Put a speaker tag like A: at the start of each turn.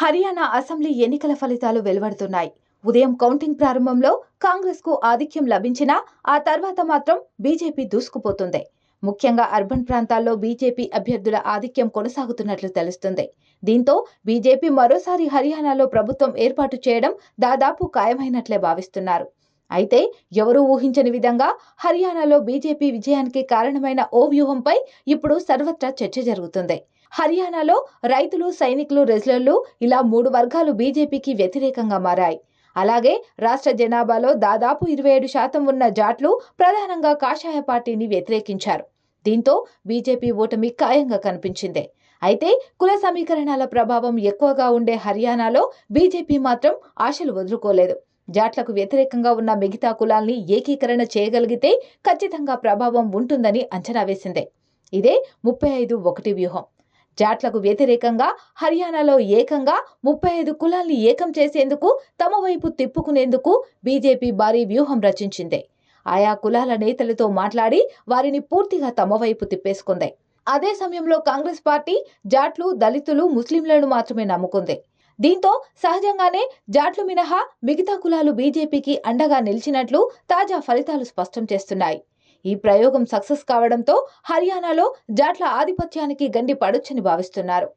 A: Haryana assembly ఎన్నికల ఫలితాలు వెలువడుతున్నాయి. ఉదయం కౌంటింగ్ ప్రారంభంలో కాంగ్రెస్కు ఆధిక్యం లభించినా ఆ తర్వాత మాత్రం బీజేపీ దూసుకుపోతుంది. ముఖ్యంగా అర్బన్ ప్రాంతాల్లో బీజేపీ అభ్యర్థుల ఆధిక్యం కొనసాగుతున్నట్లు తెలుస్తుంది. దీంతో బీజేపీ మరోసారి హర్యానాలో ప్రభుత్వం ఏర్పాటు చేయడం దాదాపు ఖాయమైనట్లే భావిస్తున్నారు. అయితే ఎవరూ ఊహించని విధంగా హర్యానాలో బీజేపీ విజయానికి కారణమైన ఓ వ్యూహంపై ఇప్పుడు సర్వత్రా చర్చ జరుగుతుంది. హర్యానాలో రైతులు సైనికులు రెజ్లర్లు ఇలా మూడు వర్గాలు బీజేపీకి వ్యతిరేకంగా మారాయి. అలాగే రాష్ట్ర జనాభాలో దాదాపు ఇరవై ఏడు శాతం ఉన్న జాట్లు ప్రధానంగా కాషాయ పార్టీని వ్యతిరేకించారు. దీంతో బీజేపీ ఓటమి ఖాయంగా కనిపించింది. అయితే కుల సమీకరణాల ప్రభావం ఎక్కువగా ఉండే హర్యానాలో బీజేపీ మాత్రం ఆశలు వదులుకోలేదు. జాట్లకు వ్యతిరేకంగా ఉన్న మిగతా కులాల్ని ఏకీకరణ చేయగలిగితే ఖచ్చితంగా ప్రభావం ఉంటుందని అంచనా వేసింది. ఇదే ముప్పై ఐదు ఒకటి వ్యూహం. జాట్లకు వ్యతిరేకంగా హర్యానాలో ఏకంగా ముప్పై ఐదు కులాల్ని ఏకం చేసేందుకు తమ వైపు తిప్పుకునేందుకు బీజేపీ భారీ వ్యూహం రచించింది. ఆయా కులాల నేతలతో మాట్లాడి వారిని పూర్తిగా తమ వైపు తిప్పేసుకుంది. అదే సమయంలో కాంగ్రెస్ పార్టీ జాట్లు దళితులు ముస్లింలను మాత్రమే నమ్ముకుంది. దీంతో సహజంగానే జాట్లు మినహా మిగతా కులాలు బీజేపీకి అండగా నిలిచినట్లు తాజా ఫలితాలు స్పష్టం చేస్తున్నాయి. ఈ ప్రయోగం సక్సెస్ కావడంతో హర్యానాలో జాట్ల ఆధిపత్యానికి గండి పడొచ్చని భావిస్తున్నారు.